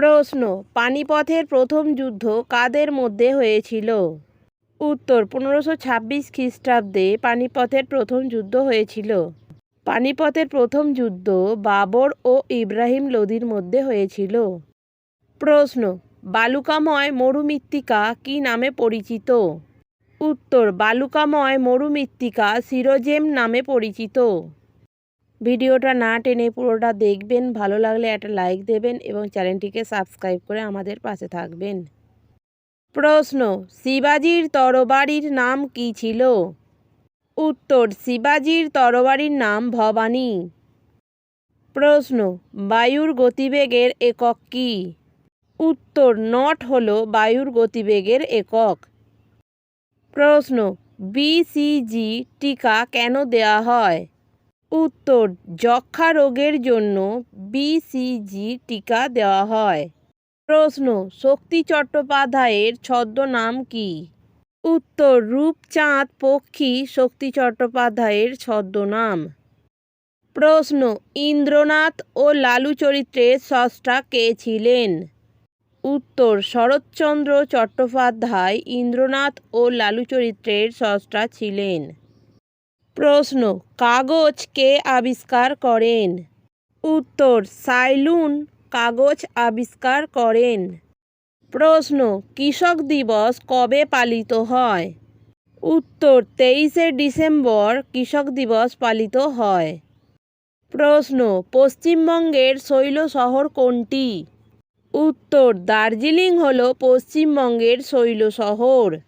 প্রশ্ন, পানিপথের প্রথম যুদ্ধ কাদের মধ্যে হয়েছিল? উত্তর, পনেরোশো ছাব্বিশ খ্রিস্টাব্দে পানিপথের প্রথম যুদ্ধ হয়েছিল। পানিপথের প্রথম যুদ্ধ বাবর ও ইব্রাহিম লোদির মধ্যে হয়েছিল। প্রশ্ন, বালুকাময় মরুমৃত্তিকা কী নামে পরিচিত? উত্তর, বালুকাময় মরুমৃত্তিকা সিরোজেম নামে পরিচিত। ভিডিওটা না টেনে পুরোটা দেখবেন, ভালো লাগলে একটা লাইক দেবেন এবং চ্যানেলটিকে সাবস্ক্রাইব করে আমাদের পাশে থাকবেন। প্রশ্ন, শিবাজির তরবারির নাম কী ছিল? উত্তর, শিবাজির তরবারির নাম ভবানী। প্রশ্ন, বায়ুর গতিবেগের একক কী? উত্তর, নট হল বায়ুর গতিবেগের একক। প্রশ্ন বিসিজি টিকা কেন দেয়া হয়? উত্তর যক্ষা রোগের জন্য বিসিজি টিকা দেওয়া হয়। প্রশ্ন, শক্তি চট্টোপাধ্যায়ের ছদ্মনাম কি? উত্তর, রূপচাঁদ পক্ষী শক্তি চট্টোপাধ্যায়ের ছদ্মনাম। প্রশ্ন, ইন্দ্রনাথ ও লালু চরিত্রের স্রষ্টা কে ছিলেন? উত্তর, শরৎচন্দ্র চট্টোপাধ্যায়, ইন্দ্রনাথ ও লালু চরিত্রের স্রষ্টা ছিলেন। প্রশ্ন, কাগজ কে আবিষ্কার করেন? উত্তর, সাইলুন কাগজ আবিষ্কার করেন। প্রশ্ন, কৃষক দিবস কবে পালিত হয়? উত্তর, তেইশে ডিসেম্বর কৃষক দিবস পালিত হয়। প্রশ্ন, পশ্চিমবঙ্গের শৈল শহর কোনটি? উত্তর, দার্জিলিং হল পশ্চিমবঙ্গের শৈল শহর।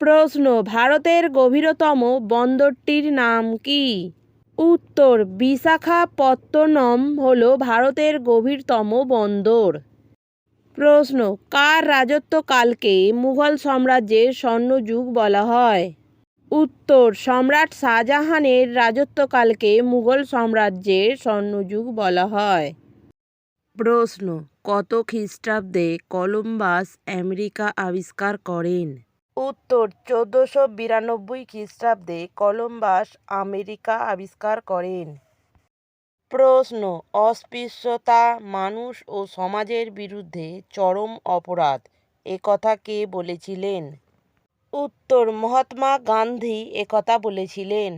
প্রশ্ন, ভারতের গভীরতম বন্দরটির নাম কি? উত্তর, বিশাখাপত্তনম হল ভারতের গভীরতম বন্দর। প্রশ্ন, কার রাজত্বকালকে মুঘল সাম্রাজ্যের স্বর্ণযুগ বলা হয়? উত্তর, সম্রাট শাহজাহানের রাজত্বকালকে মুঘল সাম্রাজ্যের স্বর্ণযুগ বলা হয়। প্রশ্ন, কত খ্রিস্টাব্দে কলম্বাস আমেরিকা আবিষ্কার করেন? উত্তর, চোদ্দোশো বিরানব্বই খ্রিস্টাব্দে কলম্বাস আমেরিকা আবিষ্কার করেন। প্রশ্ন, অস্পৃশ্যতা মানুষ ও সমাজের বিরুদ্ধে চরম অপরাধ একথা কে বলেছিলেন? উত্তর, মহাত্মা গান্ধী একথা বলেছিলেন।